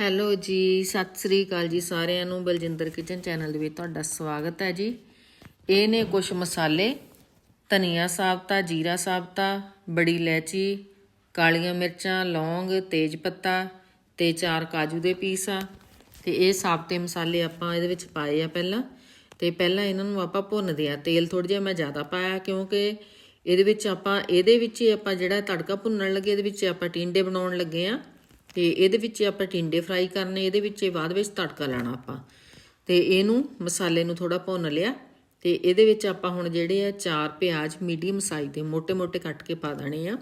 Hello ਜੀ, ਸਤਿ ਸ੍ਰੀ ਅਕਾਲ ਜੀ ਸਾਰਿਆਂ ਨੂੰ। ਬਲਜਿੰਦਰ ਕਿਚਨ ਚੈਨਲ ਦੇ ਵਿੱਚ ਤੁਹਾਡਾ ਸਵਾਗਤ ਹੈ ਜੀ। ਇਹ ਨੇ ਕੁਝ ਮਸਾਲੇ, ਧਨੀਆ ਸਾਬਤਾ, ਜੀਰਾ ਸਾਬਤਾ, ਬੜੀ ਇਲਾਇਚੀ, ਕਾਲੀਆਂ ਮਿਰਚਾਂ, ਲੌਂਗ, ਤੇਜ ਪੱਤਾ ਤੇ ਚਾਰ ਕਾਜੂ ਦੇ ਪੀਸ ਆ। ਤੇ ਇਹ ਸਾਬਤੇ ਮਸਾਲੇ ਆਪਾਂ ਇਹਦੇ ਵਿੱਚ ਪਾਏ ਆ ਪਹਿਲਾਂ। ਤੇ ਪਹਿਲਾਂ ਇਹਨਾਂ ਨੂੰ ਆਪਾਂ ਭੁੰਨਦੇ ਆ। ਤੇਲ ਥੋੜਾ ਜਿਹਾ ਮੈਂ ਜ਼ਿਆਦਾ ਪਾਇਆ ਕਿਉਂਕਿ ਇਹਦੇ ਵਿੱਚ ਆਪਾਂ, ਇਹਦੇ ਵਿੱਚ ਹੀ ਆਪਾਂ ਜਿਹੜਾ ਤੜਕਾ ਭੁੰਨਣ ਲੱਗੇ, ਇਹਦੇ ਵਿੱਚ ਆਪਾਂ ਟਿੰਡੇ ਬਣਾਉਣ ਲੱਗੇ ਆ। ਤੇ ਇਹਦੇ ਵਿੱਚ ਆਪਾਂ ਟਿੰਡੇ ਫਰਾਈ ਕਰਨੇ, ਇਹਦੇ ਵਿੱਚ ਬਾਅਦ ਵਿੱਚ ਤੜਕਾ ਲਾਣਾ ਆਪਾਂ। ਤੇ ਇਹਨੂੰ ਮਸਾਲੇ ਨੂੰ ਥੋੜਾ ਭੁੰਨ ਲਿਆ ਤੇ ਇਹਦੇ ਵਿੱਚ ਆਪਾਂ ਹੁਣ ਜਿਹੜੇ ਆ ਚਾਰ ਪਿਆਜ਼ ਮੀਡੀਅਮ ਸਾਈਜ਼ ਦੇ ਮੋٹے-ਮੋٹے ਕੱਟ ਕੇ ਪਾ ਦੇਣੇ ਆ।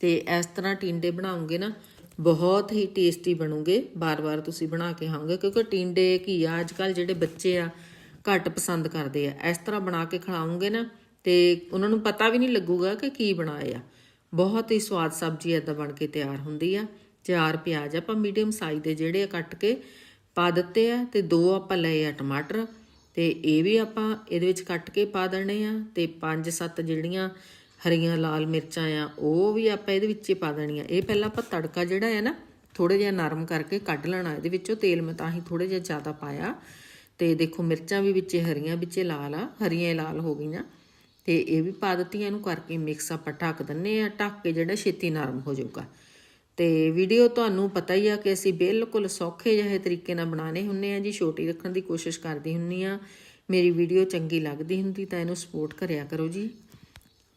ਤੇ ਇਸ ਤਰ੍ਹਾਂ ਟਿੰਡੇ ਬਣਾਉਂਗੇ ਨਾ, ਬਹੁਤ ਹੀ ਟੇਸਟੀ ਬਣੂਗੇ। ਬਾਰ-ਬਾਰ ਤੁਸੀਂ ਬਣਾ ਕੇ ਖਾਓਗੇ, ਕਿਉਂਕਿ ਟਿੰਡੇ ਕੀ ਆ ਅੱਜਕੱਲ ਜਿਹੜੇ ਬੱਚੇ ਆ, ਘੱਟ ਪਸੰਦ ਕਰਦੇ ਆ। ਇਸ ਤਰ੍ਹਾਂ ਬਣਾ ਕੇ ਖਿਲਾਉਂਗੇ ਨਾ ਤੇ ਉਹਨਾਂ ਨੂੰ ਪਤਾ ਵੀ ਨਹੀਂ ਲੱਗੂਗਾ ਕਿ ਕੀ ਬਣਾਇਆ। ਬਹੁਤ ਹੀ ਸਵਾਦ ਸਬਜ਼ੀ ਇਦਾਂ ਬਣ ਕੇ ਤਿਆਰ ਹੁੰਦੀ ਆ। ਚਾਰ ਪਿਆਜ਼ ਆਪਾਂ ਮੀਡੀਅਮ ਸਾਈਜ਼ ਦੇ ਜਿਹੜੇ ਆ ਕੱਟ ਕੇ ਪਾ ਦਿੱਤੇ ਆ ਤੇ ਦੋ ਆਪਾਂ ਲਏ ਆ ਟਮਾਟਰ ਤੇ ਇਹ ਵੀ ਆਪਾਂ ਇਹਦੇ ਵਿੱਚ ਕੱਟ ਕੇ ਪਾ ਦੇਣੇ ਆ ਤੇ ਪੰਜ ਸੱਤ ਜਿਹੜੀਆਂ ਹਰੀਆਂ ਲਾਲ ਮਿਰਚਾਂ ਆ, ਉਹ ਵੀ ਆਪਾਂ ਇਹਦੇ ਵਿੱਚ ਹੀ ਪਾ ਦੇਣੀਆਂ। ਇਹ ਪਹਿਲਾਂ ਆਪਾਂ ਤੜਕਾ ਜਿਹੜਾ ਹੈ ਨਾ ਥੋੜਾ ਜਿਹਾ ਨਰਮ ਕਰਕੇ ਕੱਢ ਲੈਣਾ, ਇਹਦੇ ਵਿੱਚੋਂ ਤੇਲ ਮੈਂ ਤਾਂ ਹੀ ਥੋੜਾ ਜਿਹਾ ਜ਼ਿਆਦਾ ਪਾਇਆ। ਤੇ ਦੇਖੋ ਮਿਰਚਾਂ ਵੀ ਵਿੱਚੇ ਹਰੀਆਂ, ਵਿੱਚੇ ਲਾਲ ਆ, ਹਰੀਆਂ ਹੀ ਲਾਲ ਹੋ ਗਈਆਂ। ਤੇ ਇਹ ਵੀ ਪਾ ਦਿੱਤੀਆਂ ਇਹਨੂੰ ਕਰਕੇ ਮਿਕਸ ਆਪਾਂ ਢੱਕ ਦਿੰਨੇ ਆ, ਢੱਕ ਕੇ ਜਿਹੜਾ ਛੇਤੀ ਨਰਮ ਹੋ ਜਾਊਗਾ। ਤੇ ਵੀਡੀਓ ਤੁਹਾਨੂੰ ਪਤਾ ਹੀ ਆ ਕਿ ਅਸੀਂ ਬਿਲਕੁਲ ਸੌਖੇ ਜਿਹੇ ਤਰੀਕੇ ਨਾਲ ਬਣਾਣੇ ਹੁੰਨੇ ਆ ਜੀ। ਛੋਟੀ ਰੱਖਣ ਦੀ ਕੋਸ਼ਿਸ਼ ਕਰਦੀ ਹੁੰਨੀ ਆ। ਮੇਰੀ ਵੀਡੀਓ ਚੰਗੀ ਲੱਗਦੀ ਹੁੰਦੀ ਤਾਂ ਇਹਨੂੰ ਸਪੋਰਟ ਕਰਿਆ ਕਰੋ ਜੀ।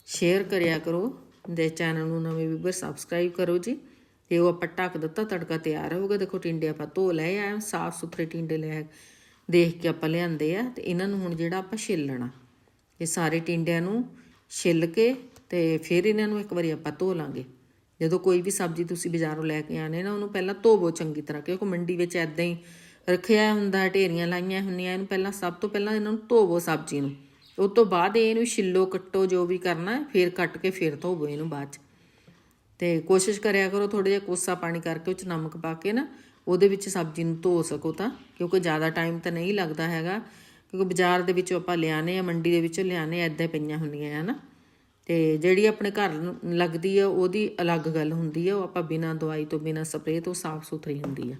ਸ਼ੇਅਰ ਕਰਿਆ ਕਰੋ ਦੇ ਚੈਨਲ ਨੂੰ ਨਵੇਂ ਵੀਵਰ ਸਬਸਕ੍ਰਾਈਬ ਕਰੋ ਜੀ। ਤੇ ਉਹ ਆਪਾਂ ਢੱਕ ਦਿੱਤਾ, ਤੜਕਾ ਤਿਆਰ ਹੋਊਗਾ ਦੇਖੋ ਟਿੰਡੇ ਆਪਾਂ ਧੋ ਲਏ ਆ, ਸਾਫ਼ ਸੁਥਰੇ ਟਿੰਡੇ ਲੈ ਦੇਖ ਕੇ ਆਪਾਂ ਲਿਆਂਦੇ ਆ ਤੇ ਇਹਨਾਂ ਨੂੰ ਹੁਣ ਜਿਹੜਾ ਆਪਾਂ ਛਿੱਲਣਾ, ਇਹ ਸਾਰੇ ਟਿੰਡਿਆਂ ਨੂੰ ਛਿੱਲ ਕੇ ਤੇ ਫਿਰ ਇਹਨਾਂ ਨੂੰ ਇੱਕ ਵਾਰੀ ਆਪਾਂ ਧੋ ਲਾਂਗੇ। ਜਦੋਂ ਕੋਈ ਵੀ ਸਬਜ਼ੀ ਤੁਸੀਂ ਬਾਜ਼ਾਰੋਂ ਲੈ ਕੇ ਆਨੇ ਨਾ, ਉਹਨੂੰ ਪਹਿਲਾਂ ਧੋਵੋ ਚੰਗੀ ਤਰ੍ਹਾਂ, ਕਿਉਂਕਿ ਮੰਡੀ ਵਿੱਚ ਐਦਾਂ ਹੀ ਰੱਖਿਆ ਹੁੰਦਾ, ਢੇਰੀਆਂ ਲਾਈਆਂ ਹੁੰਦੀਆਂ, ਇਹਨੂੰ ਪਹਿਲਾਂ ਸਭ ਤੋਂ ਪਹਿਲਾਂ ਇਹਨਾਂ ਨੂੰ ਧੋਵੋ ਸਬਜ਼ੀ ਨੂੰ। ਉਸ ਤੋਂ ਬਾਅਦ ਇਹਨੂੰ ਛਿੱਲੋ, ਕੱਟੋ, ਜੋ ਵੀ ਕਰਨਾ, ਫਿਰ ਕੱਟ ਕੇ ਫਿਰ ਧੋਵੋ ਇਹਨੂੰ ਬਾਅਦ ਚ। ਤੇ ਕੋਸ਼ਿਸ਼ ਕਰਿਆ ਕਰੋ ਥੋੜਾ ਜਿਹਾ ਕੋਸਾ ਪਾਣੀ ਕਰਕੇ ਉਹ ਚ ਨਮਕ ਪਾ ਕੇ ਨਾ, ਉਹਦੇ ਵਿੱਚ ਸਬਜ਼ੀ ਨੂੰ ਧੋ ਸਕੋ ਤਾਂ, ਕਿਉਂਕਿ ਜ਼ਿਆਦਾ ਟਾਈਮ ਤਾਂ ਨਹੀਂ ਲੱਗਦਾ ਹੈਗਾ, ਕਿਉਂਕਿ ਬਾਜ਼ਾਰ ਦੇ ਵਿੱਚੋਂ ਆਪਾਂ ਲਿਆਨੇ ਆ ਮੰਡੀ ਦੇ ਵਿੱਚੋਂ ਲਿਆਨੇ ਐਦਾਂ ਪਈਆਂ ਹੁੰਦੀਆਂ ਹੈ ਨਾ ਤੇ ਜਿਹੜੀ ਆਪਣੇ ਘਰ ਲੱਗਦੀ ਆ, ਉਹਦੀ ਅਲੱਗ ਗੱਲ ਹੁੰਦੀ ਆ, ਉਹ ਆਪਾਂ ਬਿਨਾਂ ਦਵਾਈ ਤੋਂ, ਬਿਨਾਂ ਸਪਰੇਅ ਤੋਂ ਸਾਫ਼ ਸੁਥਰੀ ਹੁੰਦੀ ਆ।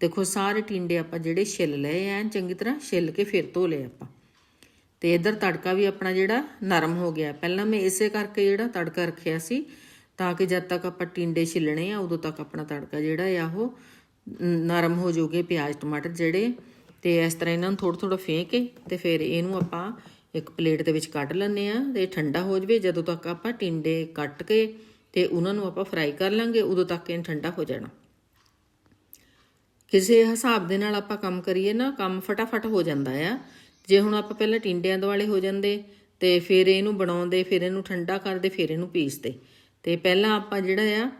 ਦੇਖੋ, ਸਾਰੇ ਟਿੰਡੇ ਆਪਾਂ ਜਿਹੜੇ ਛਿੱਲ ਲਏ ਐ ਚੰਗੀ ਤਰ੍ਹਾਂ ਛਿੱਲ ਕੇ ਫਿਰ ਧੋ ਲਏ ਆਪਾਂ। ਤੇ ਇਧਰ ਤੜਕਾ ਵੀ ਆਪਣਾ ਜਿਹੜਾ ਨਰਮ ਹੋ ਗਿਆ। ਪਹਿਲਾਂ ਮੈਂ ਇਸੇ ਕਰਕੇ ਜਿਹੜਾ ਤੜਕਾ ਰੱਖਿਆ ਸੀ, ਤਾਂ ਕਿ ਜਦ ਤੱਕ ਆਪਾਂ ਟਿੰਡੇ ਛਿੱਲਣੇ ਆ, ਉਦੋਂ ਤੱਕ ਆਪਣਾ ਤੜਕਾ ਜਿਹੜਾ ਆ, ਉਹ ਨਰਮ ਹੋ ਜਾਊਗੇ ਪਿਆਜ਼, ਟਮਾਟਰ ਜਿਹੜੇ, ਤੇ ਇਸ ਤਰ੍ਹਾਂ ਇਹਨਾਂ ਨੂੰ ਥੋੜਾ ਥੋੜਾ ਫੇਂਕ ਕੇ ਤੇ ਫਿਰ ਇਹਨੂੰ ਆਪਾਂ ਇੱਕ ਪਲੇਟ ਦੇ ਵਿੱਚ ਕੱਢ ਲੈਂਦੇ ਆ ਤੇ ਠੰਡਾ ਹੋ ਜਵੇ। ਜਦੋਂ ਤੱਕ ਆਪਾਂ ਟਿੰਡੇ ਕੱਟ ਕੇ ਤੇ ਉਹਨਾਂ ਨੂੰ ਆਪਾਂ ਫਰਾਈ ਕਰ ਲਾਂਗੇ, ਉਦੋਂ ਤੱਕ ਇਹ ਠੰਡਾ ਹੋ ਜਾਣਾ। ਕਿਸੇ ਹਿਸਾਬ ਦੇ ਨਾਲ ਆਪਾਂ ਕੰਮ ਕਰੀਏ ਨਾ, ਕੰਮ ਫਟਾਫਟ ਹੋ ਜਾਂਦਾ ਆ। ਜੇ ਹੁਣ ਆਪਾਂ ਪਹਿਲਾਂ ਟਿੰਡਿਆਂ ਦੁਆਲੇ ਹੋ ਜਾਂਦੇ ਤੇ ਫਿਰ ਇਹਨੂੰ ਬਣਾਉਂਦੇ, ਫਿਰ ਇਹਨੂੰ ਠੰਡਾ ਕਰਦੇ, ਫਿਰ ਇਹਨੂੰ ਪੀਸਦੇ। ਤੇ ਪਹਿਲਾਂ ਆਪਾਂ ਜਿਹੜਾ ਆ,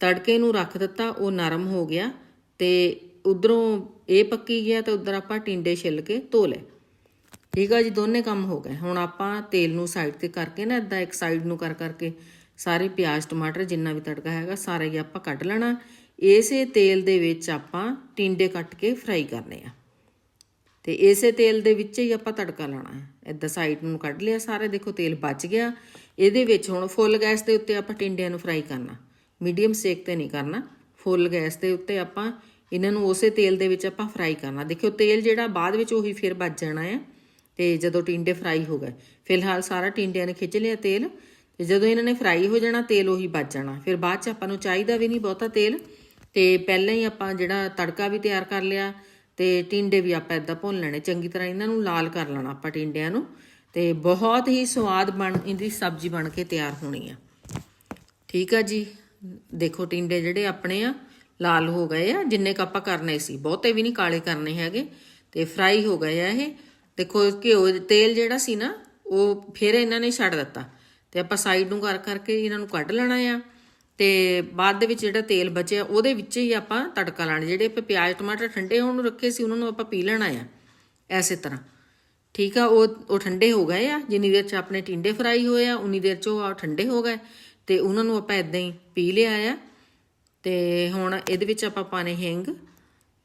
ਤੜਕੇ ਨੂੰ ਰੱਖ ਦਿੱਤਾ, ਉਹ ਨਰਮ ਹੋ ਗਿਆ ਤੇ ਉਧਰੋਂ ਇਹ ਪੱਕੀ ਗਿਆ ਤੇ ਉਧਰ ਆਪਾਂ ਟਿੰਡੇ ਛਿੱਲ ਕੇ ਧੋ ਲਏ। ਠੀਕ ਆ ਜੀ, ਦੋਨੇ ਕੰਮ ਹੋ ਗਏ। ਹੁਣ ਆਪਾਂ ਤੇਲ ਨੂੰ ਸਾਈਡ ਤੇ ਕਰਕੇ ਨਾ ਇਦਾਂ ਇੱਕ ਸਾਈਡ ਨੂੰ ਕਰ ਕਰਕੇ ਸਾਰੇ ਪਿਆਜ਼, ਟਮਾਟਰ ਜਿੰਨਾ ਵੀ ਤੜਕਾ ਹੈਗਾ, ਸਾਰਾ ਹੀ ਆਪਾਂ ਕੱਢ ਲੈਣਾ। ਇਸੇ ਤੇਲ ਦੇ ਵਿੱਚ ਆਪਾਂ ਟਿੰਡੇ ਕੱਟ ਕੇ ਫਰਾਈ ਕਰਨੇ ਆ। ਤੇ ਇਸੇ ਤੇਲ ਦੇ ਵਿੱਚ ਹੀ ਆਪਾਂ ਤੜਕਾ ਲਾਣਾ ਹੈ। ਇਦਾਂ ਸਾਈਡ ਨੂੰ ਕੱਢ ਲਿਆ ਸਾਰੇ, ਦੇਖੋ ਤੇਲ ਬਚ ਗਿਆ। ਇਹਦੇ ਵਿੱਚ ਹੁਣ ਫੁੱਲ ਗੈਸ ਦੇ ਉੱਤੇ ਆਪਾਂ ਟਿੰਡਿਆਂ ਨੂੰ ਫਰਾਈ ਕਰਨਾ। ਮੀਡੀਅਮ ਸੇਕ ਤੇ ਨਹੀਂ ਕਰਨਾ। ਫੁੱਲ ਗੈਸ ਦੇ ਉੱਤੇ ਆਪਾਂ ਇਹਨਾਂ ਨੂੰ ਉਸੇ ਤੇਲ ਦੇ ਵਿੱਚ ਆਪਾਂ ਫਰਾਈ ਕਰਨਾ। ਦੇਖਿਓ ਤੇਲ ਜਿਹੜਾ ਬਾਅਦ ਵਿੱਚ ਉਹੀ ਫਿਰ ਬਚ ਜਾਣਾ ਹੈ ਤੇ ਜਦੋਂ ਟਿੰਡੇ ਫਰਾਈ ਹੋ ਗਏ, ਫਿਲਹਾਲ ਸਾਰਾ ਟਿੰਡਿਆਂ ਨੇ ਖਿੱਚ ਲਿਆ ਤੇਲ, ਤੇ ਜਦੋਂ ਇਹਨਾਂ ਨੇ ਫਰਾਈ ਹੋ ਜਾਣਾ, ਤੇਲ ਉਹੀ ਬਚ ਜਾਣਾ। ਫਿਰ ਬਾਅਦ ਚ ਆਪਾਂ ਨੂੰ ਚਾਹੀਦਾ ਵੀ ਨਹੀਂ ਬਹੁਤਾ ਤੇਲ, ਤੇ ਪਹਿਲਾਂ ਹੀ ਆਪਾਂ ਜਿਹੜਾ ਤੜਕਾ ਵੀ ਤਿਆਰ ਕਰ ਲਿਆ, ਤੇ ਟਿੰਡੇ ਵੀ ਆਪਾਂ ਇਦਾਂ ਭੁੰਨ ਲੈਣੇ। ਚੰਗੀ ਤਰ੍ਹਾਂ ਇਹਨਾਂ ਨੂੰ ਲਾਲ ਕਰ ਲੈਣਾ ਆਪਾਂ ਟਿੰਡਿਆਂ ਨੂੰ, ਤੇ ਬਹੁਤ ਹੀ ਸਵਾਦ ਬਣ, ਇਹਦੀ ਸਬਜ਼ੀ ਬਣ ਕੇ ਤਿਆਰ ਹੋਣੀ ਆ। ਠੀਕ ਆ ਜੀ? ਦੇਖੋ ਟਿੰਡੇ ਜਿਹੜੇ ਆਪਣੇ ਆ, ਲਾਲ ਹੋ ਗਏ ਆ, ਜਿੰਨੇ ਕ ਆਪਾਂ ਕਰਨੇ ਸੀ। ਬਹੁਤੇ ਵੀ ਨਹੀਂ ਕਾਲੇ ਕਰਨੇ ਹੈਗੇ, ਤੇ ਫਰਾਈ ਹੋ ਗਏ ਆ ਇਹ। ਦੇਖੋ ਘਿਓ ਤੇਲ ਜਿਹੜਾ ਸੀ ਨਾ, ਉਹ ਫਿਰ ਇਹਨਾਂ ਨੇ ਛੱਡ ਦਿੱਤਾ। ਤੇ ਆਪਾਂ ਸਾਈਡ ਨੂੰ ਕਰ ਕਰਕੇ ਇਹਨਾਂ ਨੂੰ ਕੱਢ ਲੈਣਾ ਆ। ਤੇ ਬਾਅਦ ਦੇ ਵਿੱਚ ਜਿਹੜਾ ਤੇਲ ਬਚਿਆ, ਉਹਦੇ ਵਿੱਚ ਹੀ ਆਪਾਂ ਤੜਕਾ ਲਾਣਾ ਜਿਹੜੇ ਆਪਾਂ ਪਿਆਜ਼, ਟਮਾਟਰ ਠੰਡੇ ਹੋਣ ਨੂੰ ਰੱਖੇ ਸੀ, ਉਹਨਾਂ ਨੂੰ ਆਪਾਂ ਪੀ ਲੈਣਾ ਆ, ਐਸੇ ਤਰ੍ਹਾਂ। ਠੀਕ ਆ, ਉਹ ਉਹ ਠੰਡੇ ਹੋ ਗਏ ਆ। ਜਿੰਨੀ ਦੇਰ ਚ ਆਪਣੇ ਟਿੰਡੇ ਫਰਾਈ ਹੋਏ ਆ, ਉਨੀ ਦੇਰ ਚ ਉਹ ਆ ਠੰਡੇ ਹੋ ਗਏ। ਤੇ ਉਹਨਾਂ ਨੂੰ ਆਪਾਂ ਇਦਾਂ ਹੀ ਪੀ ਲਿਆ ਆ। ਤੇ ਹੁਣ ਇਹਦੇ ਵਿੱਚ ਆਪਾਂ ਪਾਣੇ ਹਿੰਗ।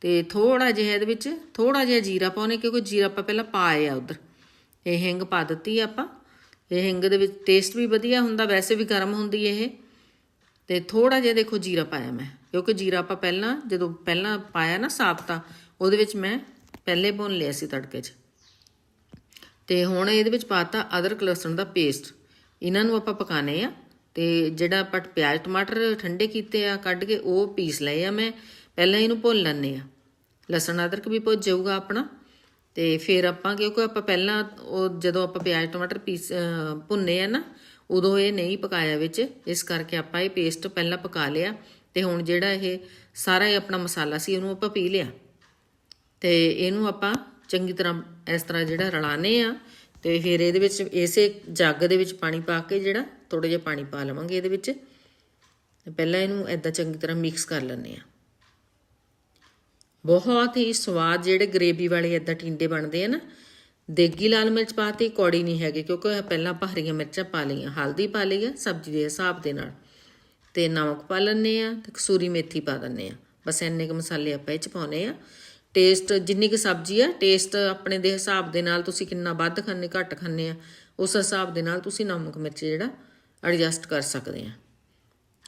ਤੇ ਥੋੜਾ ਜਿਹਾ ਇਹਦੇ ਵਿੱਚ ਥੋੜਾ ਜਿਹਾ ਜੀਰਾ ਪਾਉਣੇ, ਕਿਉਂਕਿ ਜੀਰਾ ਆਪਾਂ ਪਹਿਲਾਂ ਪਾਏ ਆ ਉਧਰ। ਇਹ ਹਿੰਗ ਪਾ ਦਿੱਤੀ ਆਪਾਂ। ਇਹ ਹਿੰਗ ਦੇ ਵਿੱਚ ਟੇਸਟ ਵੀ ਵਧੀਆ ਹੁੰਦਾ, ਵੈਸੇ ਵੀ ਗਰਮ ਹੁੰਦੀ ਇਹ। ਤੇ ਥੋੜਾ ਜਿਹਾ ਦੇਖੋ ਜੀਰਾ ਪਾਇਆ ਮੈਂ, ਕਿਉਂਕਿ ਜੀਰਾ ਆਪਾਂ ਪਹਿਲਾਂ, ਜਦੋਂ ਪਹਿਲਾਂ ਪਾਇਆ ਨਾ ਸਾਬਤਾ ਉਹਦੇ ਵਿੱਚ ਮੈਂ ਪਹਿਲੇ ਭੁੰਨ ਲਿਆ ਸੀ ਤੜਕੇ 'ਚ। ਤੇ ਹੁਣ ਇਹਦੇ ਵਿੱਚ ਪਾਤਾ ਅਦਰਕ, ਲਸਣ ਦਾ ਪੇਸਟ ਇਹਨਾਂ ਨੂੰ ਆਪਾਂ ਪਕਾਣੇ ਆ, ਤੇ ਜਿਹੜਾ ਆਪਾਂ ਪਿਆਜ਼ ਟਮਾਟਰ ਠੰਡੇ ਕੀਤੇ ਆ, ਕੱਢ ਕੇ ਉਹ ਪੀਸ ਲਏ ਆ ਮੈਂ। ਪਹਿਲਾਂ ਇਹਨੂੰ ਭੁੰਨ ਲੈਣੇ ਆ। ਲਸਣ ਅਦਰਕ ਵੀ ਭੁੱਜ ਜਾਊਗਾ ਆਪਣਾ। ਤੇ ਫਿਰ ਆਪਾਂ ਕਿਉਂਕਿ ਆਪਾਂ ਪਹਿਲਾਂ ਉਹ ਜਦੋਂ ਆਪਾਂ ਪਿਆਜ਼, ਟਮਾਟਰ ਪੀਸ ਭੁੰਨੇ ਆ ਨਾ, ਉਦੋਂ ਇਹ ਨਹੀਂ ਪਕਾਇਆ ਵਿੱਚ। ਇਸ ਕਰਕੇ ਆਪਾਂ ਇਹ ਪੇਸਟ ਪਹਿਲਾਂ ਪਕਾ ਲਿਆ। ਤੇ ਹੁਣ ਜਿਹੜਾ ਇਹ ਸਾਰਾ ਹੀ ਆਪਣਾ ਮਸਾਲਾ ਸੀ, ਉਹਨੂੰ ਆਪਾਂ ਪੀ ਲਿਆ। ਤੇ ਇਹਨੂੰ ਆਪਾਂ ਚੰਗੀ ਤਰ੍ਹਾਂ ਇਸ ਤਰ੍ਹਾਂ ਜਿਹੜਾ ਰਲਾਣੇ ਆ, ਤੇ ਫਿਰ ਇਹਦੇ ਵਿੱਚ ਇਸੇ ਜੱਗ ਦੇ ਵਿੱਚ ਪਾਣੀ ਪਾ ਕੇ ਜਿਹੜਾ ਥੋੜਾ ਜਿਹਾ ਪਾਣੀ ਪਾ ਲਵਾਂਗੇ ਇਹਦੇ ਵਿੱਚ। ਪਹਿਲਾਂ ਇਹਨੂੰ ਐਦਾਂ ਚੰਗੀ ਤਰ੍ਹਾਂ ਮਿਕਸ ਕਰ ਲੈਣੇ ਆ। ਬਹੁਤ ਹੀ ਸਵਾਦ ਜਿਹੜੇ ਗਰੇਵੀ ਵਾਲੇ ਐਦਾਂ ਟਿੰਡੇ ਬਣਦੇ ਆ ਨਾ, ਦੇਗੀ ਲਾਲ ਮਿਰਚ ਪਾਤੀ ਕੌੜੀ ਨਹੀਂ ਹੈਗੀ, ਕਿਉਂਕਿ ਪਹਿਲਾਂ ਆਪਾਂ ਹਰੀਆਂ ਮਿਰਚਾਂ ਪਾ ਲਈਆਂ, ਹਲਦੀ ਪਾ ਲਈ ਆ ਸਬਜ਼ੀ ਦੇ ਹਿਸਾਬ ਦੇ ਨਾਲ। ਤੇ ਨਮਕ ਪਾ ਲੈਣੇ ਆ ਤੇ ਕਸੂਰੀ ਮੇਥੀ ਪਾ ਦਿੰਨੇ ਆ। ਬਸ ਇੰਨੇ ਕੁ ਮਸਾਲੇ ਆਪਾਂ ਇਹ ਚ ਪਾਉਨੇ ਆ। ਟੇਸਟ ਜਿੰਨੀ ਕੁ ਸਬਜ਼ੀ ਆ, ਟੇਸਟ ਆਪਣੇ ਦੇ ਹਿਸਾਬ ਦੇ ਨਾਲ ਤੁਸੀਂ ਕਿੰਨਾ ਵੱਧ ਖਾਣੇ ਘੱਟ ਖਾਣੇ ਆ, ਉਸ ਹਿਸਾਬ ਦੇ ਨਾਲ ਤੁਸੀਂ ਨਮਕ ਮਿਰਚ ਜਿਹੜਾ ਐਡਜਸਟ ਕਰ ਸਕਦੇ ਆ।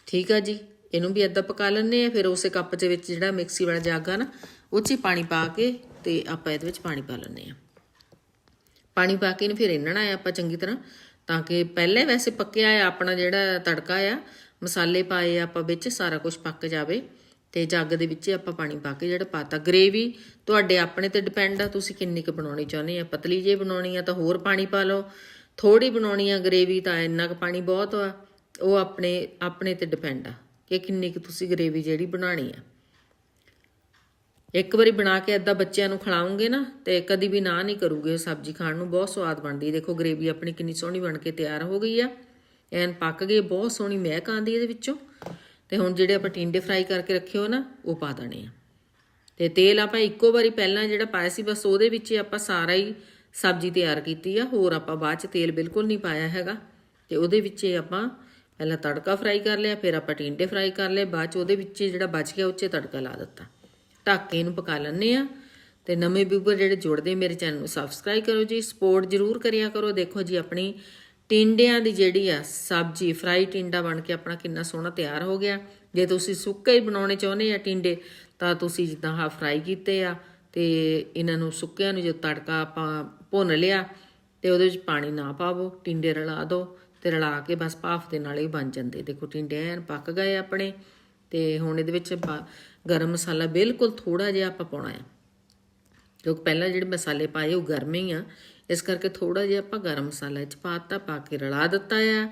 ਠੀਕ ਆ ਜੀ? ਇਹਨੂੰ ਵੀ ਏਦਾਂ ਪਕਾ ਲੈਣੇ ਆ ਫਿਰ ਉਸੇ ਕੱਪ ਦੇ ਵਿੱਚ ਜਿਹੜਾ ਮਿਕਸੀ ਵਾਲਾ ਜੱਗ ਆ ਨਾ, ਉਹ 'ਚ ਹੀ ਪਾਣੀ ਪਾ ਕੇ ਤੇ ਆਪਾਂ ਇਹਦੇ ਵਿੱਚ ਪਾਣੀ ਪਾ ਲੈਣੇ ਆ ਪਾਣੀ ਪਾ ਕੇ ਇਹਨੂੰ ਫਿਰ ਰਿੰਨਣਾ ਆ ਆਪਾਂ ਚੰਗੀ ਤਰ੍ਹਾਂ, ਤਾਂ ਕਿ ਪਹਿਲੇ ਵੈਸੇ ਪੱਕਿਆ ਆ ਆਪਣਾ ਜਿਹੜਾ ਤੜਕਾ ਆ, ਮਸਾਲੇ ਪਾਏ ਆਪਾਂ ਵਿੱਚ, ਸਾਰਾ ਕੁਝ ਪੱਕ ਜਾਵੇ ਤੇ ਜੱਗ ਦੇ ਵਿੱਚ ਆਪਾਂ ਪਾਣੀ ਪਾ ਕੇ ਜਿਹੜਾ ਪਾਤਾ। ਗਰੇਵੀ ਤੁਹਾਡੇ ਆਪਣੇ ਤੇ ਡਿਪੈਂਡ ਆ, ਤੁਸੀਂ ਕਿੰਨੀ ਕੁ ਬਣਾਉਣੀ ਚਾਹੁੰਦੇ ਆ। ਪਤਲੀ ਜੇ ਬਣਾਉਣੀ ਆ ਤਾਂ ਹੋਰ ਪਾਣੀ ਪਾ ਲਓ। ਥੋੜੀ ਬਣਾਉਣੀ ਆ ਗਰੇਵੀ ਤਾਂ ਇੰਨਾ ਕੁ ਪਾਣੀ ਬਹੁਤ ਆ, ਉਹ ਆਪਣੇ ਆਪਣੇ ਤੇ ਡਿਪੈਂਡ ਆ। ਕਿ ਕਿੰਨੀ ਕੁ ਤੁਸੀਂ ਗਰੇਵੀ ਜਿਹੜੀ ਬਣਾਣੀ ਆ। ਇੱਕ ਵਾਰੀ ਬਣਾ ਕੇ ਏਦਾਂ ਬੱਚਿਆਂ ਨੂੰ ਖਿਲਾਉਂਗੇ ਨਾ ਤੇ ਕਦੀ ਵੀ ਨਾ ਨਹੀਂ ਕਰੂਗੇ ਸਬਜ਼ੀ ਖਾਣ ਨੂੰ, ਬਹੁਤ ਸਵਾਦ ਬਣਦੀ ਹੈ ਦੇਖੋ ਗਰੇਵੀ ਆਪਣੀ ਕਿੰਨੀ ਸੋਹਣੀ ਬਣ ਕੇ ਤਿਆਰ ਹੋ ਗਈ ਆ। ਐਨ ਪੱਕ ਗਈ, ਬਹੁਤ ਸੋਹਣੀ ਮਹਿਕ ਆਉਂਦੀ ਇਹਦੇ ਵਿੱਚੋਂ। ਤੇ ਹੁਣ ਜਿਹੜੇ ਆਪਾਂ ਟਿੰਡੇ ਫਰਾਈ ਕਰਕੇ ਰੱਖੇ ਹੋ ਨਾ, ਉਹ ਪਾ ਦੇਣੇ ਆ। ਤੇ ਤੇਲ ਆਪਾਂ ਇੱਕੋ ਵਾਰੀ ਪਹਿਲਾਂ ਜਿਹੜਾ ਪਾਇਆ ਸੀ, ਬਸ ਉਹਦੇ ਵਿੱਚ ਆਪਾਂ ਸਾਰਾ ਹੀ ਸਬਜ਼ੀ ਤਿਆਰ ਕੀਤੀ ਆ। ਹੋਰ ਆਪਾਂ ਬਾਅਦ ਚ ਤੇਲ ਬਿਲਕੁਲ ਨਹੀਂ ਪਾਇਆ ਹੈਗਾ। ਤੇ ਉਹਦੇ ਵਿੱਚ ਆਪਾਂ ਪਹਿਲਾਂ ਤੜਕਾ ਫਰਾਈ ਕਰ ਲਿਆ, ਫਿਰ ਆਪਾਂ ਟਿੰਡੇ ਫਰਾਈ ਕਰ ਲਏ। ਬਾਅਦ ਚ ਉਹਦੇ ਵਿੱਚ ਜਿਹੜਾ ਬਚ ਗਿਆ ਉੱਚੇ ਤੜਕਾ ਲਾ ਦਿੱਤਾ। ਢੱਕ ਕੇ ਇਹਨੂੰ ਪਕਾ ਲੈਣੇ ਆ ਤੇ ਨਵੇਂ ਵਿਊਵਰ ਜਿਹੜੇ ਜੁੜਦੇ ਮੇਰੇ ਚੈਨਲ ਨੂੰ ਸਬਸਕ੍ਰਾਈਬ ਕਰੋ ਜੀ। ਸਪੋਰਟ ਜ਼ਰੂਰ ਕਰਿਆ ਕਰੋ। ਦੇਖੋ ਜੀ, ਆਪਣੀ ਟਿੰਡਿਆਂ ਦੀ ਜਿਹੜੀ ਆ ਸਬਜ਼ੀ ਫਰਾਈ ਟਿੰਡਾ ਬਣ ਕੇ ਆਪਣਾ ਕਿੰਨਾ ਸੋਹਣਾ ਤਿਆਰ ਹੋ ਗਿਆ। ਜੇ ਤੁਸੀਂ ਸੁੱਕੇ ਹੀ ਬਣਾਉਣੇ ਚਾਹੁੰਦੇ ਆ ਟਿੰਡੇ, ਤਾਂ ਤੁਸੀਂ ਜਿੱਦਾਂ ਹਾ ਫਰਾਈ ਕੀਤੇ ਆ ਤੇ ਇਹਨਾਂ ਨੂੰ ਸੁੱਕਿਆਂ ਨੂੰ ਜੋ ਤੜਕਾ ਆਪਾਂ ਭੁੰਨ ਲਿਆ, ਤੇ ਉਹਦੇ ਵਿੱਚ ਪਾਣੀ ਨਾ ਪਾਵੋ। ਟਿੰਡੇ ਰਲਾ ਦਿਓ। ਤੇ ਰਲਾ ਕੇ ਬਸ ਭਾਫ ਦੇ ਨਾਲ ਹੀ ਬਣ ਜਾਂਦੇ। ਦੇਖੋ ਟਿੰਡੇ ਐਨ ਪੱਕ ਗਏ ਆਪਣੇ ਤੇ ਹੁਣ ਇਹਦੇ ਵਿੱਚ ਆਪਾਂ ਗਰਮ ਮਸਾਲਾ ਬਿਲਕੁਲ ਥੋੜਾ ਜਿਹਾ ਆਪਾਂ ਪਾਉਣਾ ਹੈ ਕਿਉਂਕਿ ਪਹਿਲਾਂ ਜਿਹੜੇ ਮਸਾਲੇ ਪਾਏ ਉਹ ਗਰਮ ਹੀ ਆ। ਇਸ ਕਰਕੇ ਥੋੜਾ ਜਿਹਾ ਆਪਾਂ ਗਰਮ ਮਸਾਲਾ ਇਹ ਚ ਪਾਤਾ ਪਾ ਕੇ ਰਲਾ ਦਿੱਤਾ ਆ।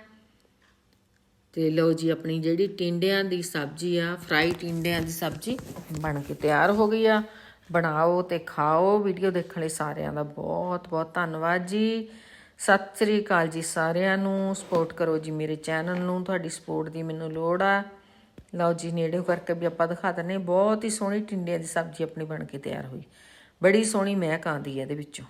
ਤੇ ਲਓ ਜੀ ਆਪਣੀ ਜਿਹੜੀ ਟਿੰਡਿਆਂ ਦੀ ਸਬਜ਼ੀ ਆ, ਫਰਾਈ ਟਿੰਡਿਆਂ ਦੀ ਸਬਜ਼ੀ ਬਣ ਕੇ ਤਿਆਰ ਹੋ ਗਈ ਆ। ਬਣਾਓ ਤੇ ਖਾਓ, ਵੀਡੀਓ ਦੇਖਣ ਲਈ ਸਾਰਿਆਂ ਦਾ ਬਹੁਤ ਬਹੁਤ ਧੰਨਵਾਦ ਜੀ। ਸਤਿ ਸ੍ਰੀ ਅਕਾਲ ਜੀ ਸਾਰਿਆਂ ਨੂੰ। ਸਪੋਰਟ ਕਰੋ ਜੀ ਮੇਰੇ ਚੈਨਲ ਨੂੰ। ਤੁਹਾਡੀ ਸਪੋਰਟ ਦੀ ਮੈਨੂੰ ਲੋੜ ਆ। ਲਓ ਜੀ, ਨੇੜੇ ਕਰਕੇ ਵੀ ਆਪਾਂ ਦਿਖਾ ਦਿੰਨੇ ਬਹੁਤ ਹੀ ਸੋਹਣੀ ਟਿੰਡਿਆਂ ਦੀ ਸਬਜ਼ੀ ਆਪਣੀ ਬਣ ਕੇ ਤਿਆਰ ਹੋਈ। ਬੜੀ ਸੋਹਣੀ ਮਹਿਕ ਆਉਂਦੀ ਹੈ ਇਹਦੇ ਵਿੱਚੋਂ।